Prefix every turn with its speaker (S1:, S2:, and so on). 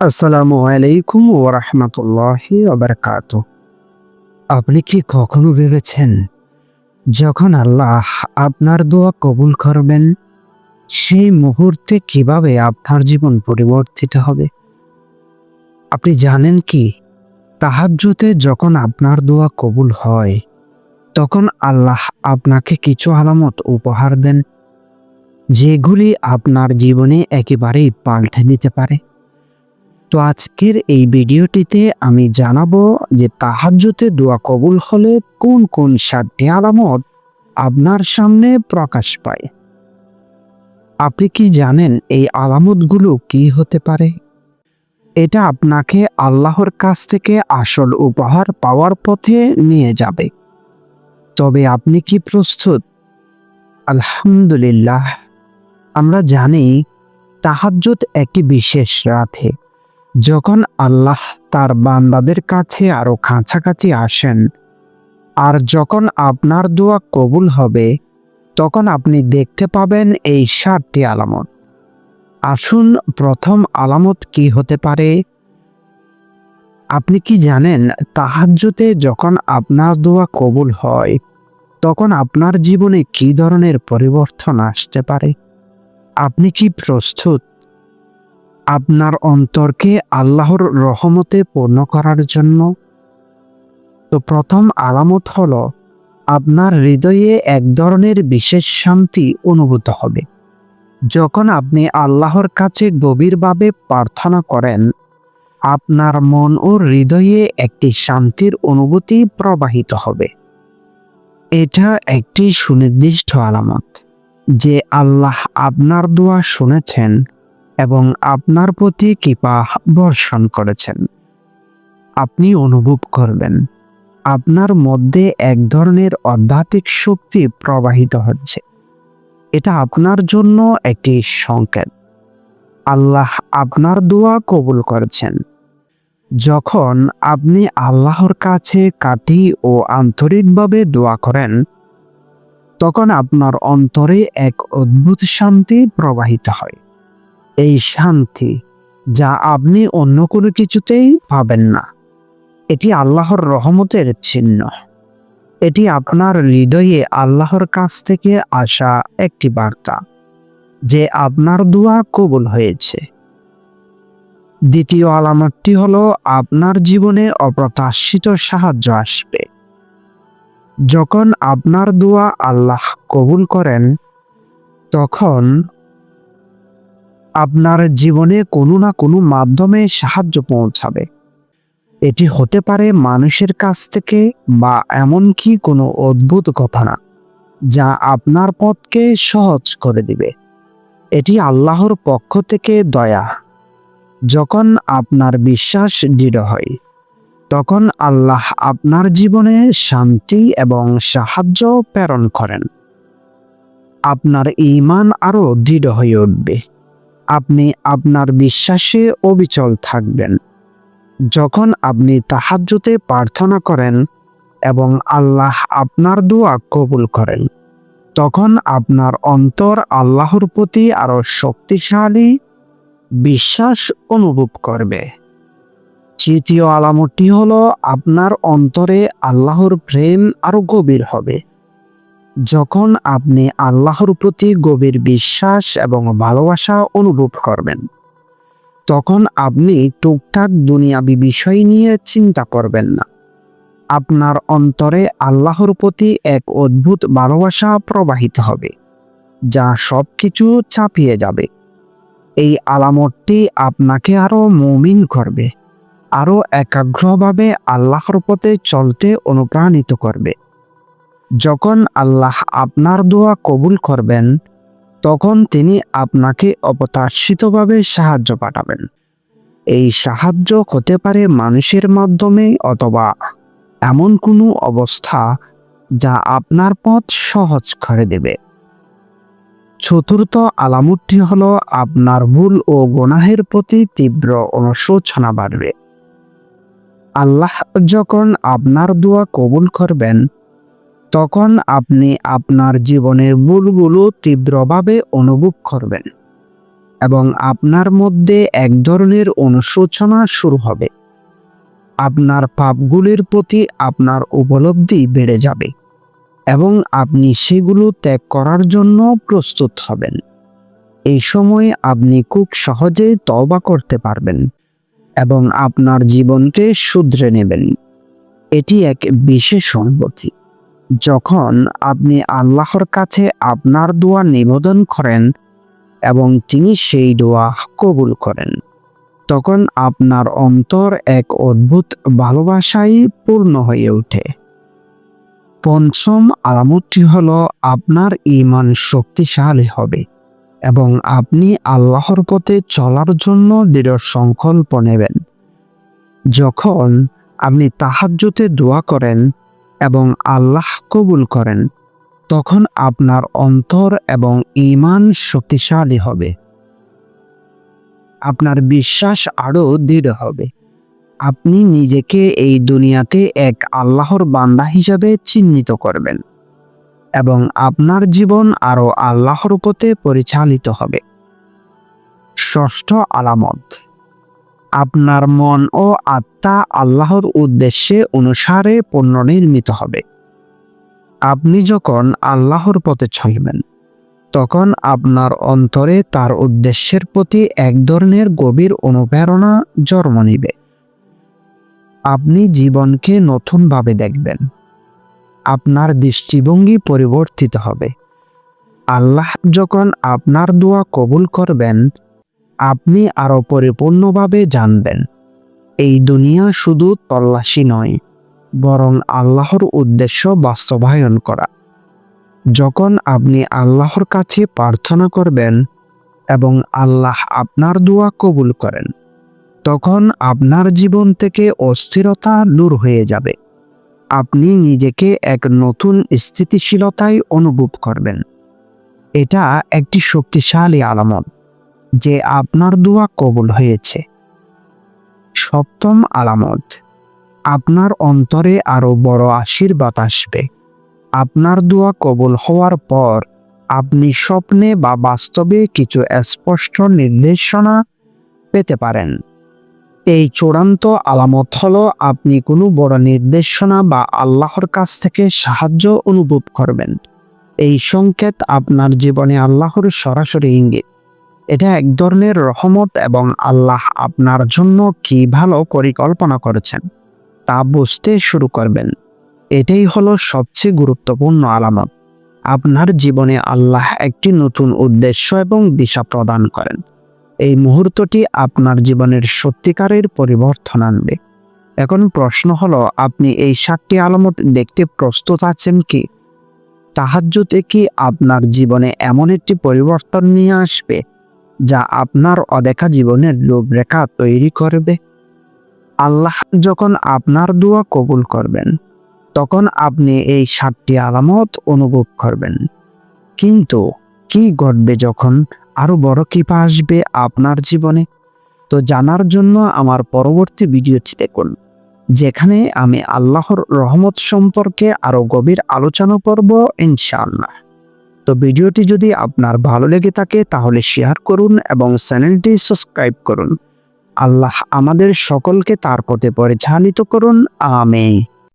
S1: আসসালামু আলাইকুম ওরহমতুল্লাহি ওবরকাত আপনি কি কখনো ভেবেছেন, যখন আল্লাহ আপনার দোয়া কবুল করবেন, সেই মুহূর্তে কীভাবে আপনার জীবন পরিবর্তিত হবে? আপনি জানেন কি তাহাজ্জুতে যখন আপনার দোয়া কবুল হয়, তখন আল্লাহ আপনাকে কিছু আলামত উপহার দেন, যেগুলি আপনার জীবনে একেবারেই পাল্টে দিতে পারে। তো আজকের এই ভিডিওটিতে আমি জানাব যে তাহাজ্জুতে দোয়া কবুল হলে কোন কোন সাতটি আলামত আপনার সামনে প্রকাশ পায়? আপনি কি জানেন এই আলামতগুলো কি হতে পারে? এটা আপনাকে আল্লাহর কাছ থেকে আসল উপহার পাওয়ার পথে নিয়ে যাবে। তবে আপনি কি প্রস্তুত? আলহামদুলিল্লাহ। আমরা জানি তাহাজ্জুদ একটি বিশেষ রাতে। যখন আল্লাহ তার বান্দাদের কাছে আরও কাছাকাছি আসেন, আর যখন আপনার দোয়া কবুল হবে, তখন আপনি দেখতে পাবেন এই সাতটি আলামত। আসুন, প্রথম আলামত কি হতে পারে? আপনি কি জানেন, তাহাজ্জুতে যখন আপনার দোয়া কবুল হয়, তখন আপনার জীবনে কি ধরনের পরিবর্তন আসতে পারে? আপনি কি প্রস্তুত? আপনার অন্তরকে আল্লাহর রহমতে পূর্ণ করার জন্য। তো প্রথম আলামত হল, আপনার হৃদয়ে এক ধরনের বিশেষ শান্তি অনুভূত হবে। যখন আপনি আল্লাহর কাছে গভীরভাবে প্রার্থনা করেন, আপনার মন ও হৃদয়ে একটি শান্তির অনুভূতি প্রবাহিত হবে। এটা একটি সুনির্দিষ্ট আলামত, যে আল্লাহ আপনার দোয়া শুনেছেন এবং আপনার প্রতি কৃপা বর্ষণ করেছেন। আপনি অনুভব করবেন, আপনার মধ্যে এক ধরনের আধ্যাত্মিক শক্তি প্রবাহিত হচ্ছে। এটা আপনার জন্য একটি সংকেত। আল্লাহ আপনার দোয়া কবুল করেছেন। যখন আপনি আল্লাহর কাছে কাটি ও আন্তরিকভাবে দোয়া করেন, তখন আপনার অন্তরে এক অদ্ভুত শান্তি প্রবাহিত হয়। এই শান্তি যা আপনি অন্য কোনো কিছুতেই পাবেন না। এটি আল্লাহর রহমতের চিহ্ন। এটি আপনার হৃদয়ে আল্লাহর কাছ থেকে আসা একটি বার্তা, যে আপনার দোয়া কবুল হয়েছে। দ্বিতীয় আলামতটি হল, আপনার জীবনে অপ্রত্যাশিত সাহায্য আসবে। যখন আপনার দোয়া আল্লাহ কবুল করেন, তখন আপনার জীবনে কোনো না কোনো মাধ্যমে সাহায্য পৌঁছাবে। এটি হতে পারে মানুষের কাছ থেকে বা এমনকি কোনো অদ্ভুত ঘটনা যা আপনার পথকে সহজ করে দিবে। এটি আল্লাহর পক্ষ থেকে দয়া। যখন আপনার বিশ্বাস দৃঢ় হয়, তখন আল্লাহ আপনার জীবনে শান্তি এবং সাহায্য প্রেরণ করেন। আপনার ইমান আরও দৃঢ় হয়ে উঠবে। আপনি আপনার বিশ্বাসে অবিচল থাকবেন। যখন আপনি তাহাজ্জুতে প্রার্থনা করেন এবং আল্লাহ আপনার দোয়া কবুল করেন, তখন আপনার অন্তর আল্লাহর প্রতি আরও শক্তিশালী বিশ্বাস অনুভব করবে। তৃতীয় আলামতটি হল, আপনার অন্তরে আল্লাহর প্রেম আরও গভীর হবে। যখন আপনি আল্লাহর প্রতি গভীর বিশ্বাস এবং ভালোবাসা অনুভব করবেন, তখন আপনি টুকটাক দুনিয়াবি বিষয় নিয়ে চিন্তা করবেন না। আপনার অন্তরে আল্লাহর প্রতি এক অদ্ভুত ভালোবাসা প্রবাহিত হবে, যা সব কিছু চাপিয়ে যাবে। এই আলামতটি আপনাকে আরও মমিন করবে, আরও একাগ্রভাবে আল্লাহর পথে চলতে অনুপ্রাণিত করবে। যখন আল্লাহ আপনার দোয়া কবুল করবেন, তখন তিনি আপনাকে অপ্রত্যাশিতভাবে সাহায্য পাঠাবেন। এই সাহায্য হতে পারে মানুষের মাধ্যমে অথবা এমন কোনো অবস্থা যা আপনার পথ সহজ করে দেবে। চতুর্থ আলামতটি হলো, আপনার ভুল ও গোনাহের প্রতি তীব্র অনুশোচনা বাড়বে। আল্লাহ যখন আপনার দোয়া কবুল করবেন তখন আপনি আপনার জীবনের ভুলগুলো তীব্রভাবে অনুভব করবেন এবং আপনার মধ্যে এক ধরনের অনুশোচনা শুরু হবে। আপনার পাপগুলির প্রতি আপনার উপলব্ধি বেড়ে যাবে এবং আপনি সেগুলো ত্যাগ করার জন্য প্রস্তুত হবেন। এই সময় আপনি খুব সহজেই তওবা করতে পারবেন এবং আপনার জীবনকে শুধরে নেবেন। এটি এক বিশেষ অনুভূতি। যখন আপনি আল্লাহর কাছে আপনার দোয়া নিবেদন করেন এবং তিনি সেই দোয়া কবুল করেন, তখন আপনার অন্তর এক অদ্ভুত ভালোবাসায় পূর্ণ হয়ে ওঠে। পঞ্চম আলামতটি হল আপনার ইমান শক্তিশালী হবে এবং আপনি আল্লাহর পথে চলার জন্য দৃঢ় সংকল্প নেবেন। যখন আপনি তাহাজ্জুতে দোয়া করেন এবং আল্লাহ কবুল করেন, তখন আপনার অন্তর এবং ইমান শক্তিশালী হবে। আপনার বিশ্বাস আরও দৃঢ় হবে। আপনি নিজেকে এই দুনিয়াতে এক আল্লাহর বান্দা হিসাবে চিহ্নিত করবেন এবং আপনার জীবন আরও আল্লাহর পথে পরিচালিত হবে। ষষ্ঠ আলামত, আপনার মন ও আত্মা আল্লাহর উদ্দেশ্যে অনুসারে পুনর্নির্মিত হবে। আপনি যখন আল্লাহর পথে ছইবেন তখন আপনার অন্তরে তার উদ্দেশ্যের প্রতি এক ধরনের গভীর অনুপ্রেরণা জন্ম নিবে। আপনি জীবনকে নতুনভাবে দেখবেন। আপনার দৃষ্টিভঙ্গি পরিবর্তিত হবে। আল্লাহ যখন আপনার দোয়া কবুল করবেন, আপনি আরও পরিপূর্ণভাবে জানবেন। এই দুনিয়া শুধু তল্লাশি নয় বরং আল্লাহর উদ্দেশ্য বাস্তবায়ন করা। যখন আপনি আল্লাহর কাছে প্রার্থনা করবেন এবং আল্লাহ আপনার দোয়া কবুল করেন, তখন আপনার জীবন থেকে অস্থিরতা দূর হয়ে যাবে। আপনি নিজেকে এক নতুন স্থিতিশীলতায় অনুভব করবেন। এটা একটি শক্তিশালী আলামত যে আপনার দোয়া কবুল হয়েছে। সপ্তম আলামত। আপনার অন্তরে আরও বড় আশীর্বাদ আসবে। আপনার দোয়া কবুল হওয়ার পর আপনি স্বপ্নে বা বাস্তবে কিছু স্পষ্ট নির্দেশনা পেতে পারেন। এই চূড়ান্ত আলামত হলো আপনি কোনো বড় নির্দেশনা বা আল্লাহর কাছ থেকে সাহায্য অনুভব করবেন। এই সংকেত আপনার জীবনে আল্লাহর সরাসরি ইঙ্গিত। এটা এক ধরনের রহমত এবং আল্লাহ আপনার জন্য কি ভালো পরিকল্পনা করেছেন। তা বুঝতে শুরু করবেন। এটাই হলো সবচেয়ে গুরুত্বপূর্ণ আলামত। আপনার জীবনে আল্লাহ একটি নতুন উদ্দেশ্য এবং দিশা প্রদান করেন। এই মুহূর্তটি আপনার জীবনের সত্যিকারের পরিবর্তন আনবে। এখন প্রশ্ন হলো, আপনি এই সাতটি আলামত দেখতে প্রস্তুত আছেন কি? তাহাজ্জুতে কি আপনার জীবনে এমন একটি পরিবর্তন নিয়ে আসবে, যা আপনার অদেখা জীবনের রূপরেখা তৈরি করবে? আল্লাহ যখন আপনার দোয়া কবুল করবেন, তখন আপনি এই সাতটি আলামত অনুভব করবেন। কিন্তু কি ঘটবে যখন আরও বড় কৃপা আসবে আপনার জীবনে? তো জানার জন্য আমার পরবর্তী ভিডিওটি দেখুন, যেখানে আমি আল্লাহর রহমত সম্পর্কে আরও গভীর আলোচনা করব ইনশাআল্লাহ। তো ভিডিওটি যদি আপনার ভালো লেগে থাকে, তাহলে শেয়ার করুন এবং চ্যানেলটি সাবস্ক্রাইব করুন। আল্লাহ আমাদের সকলকে তার পথে পরিচালিত করুন। আমিন।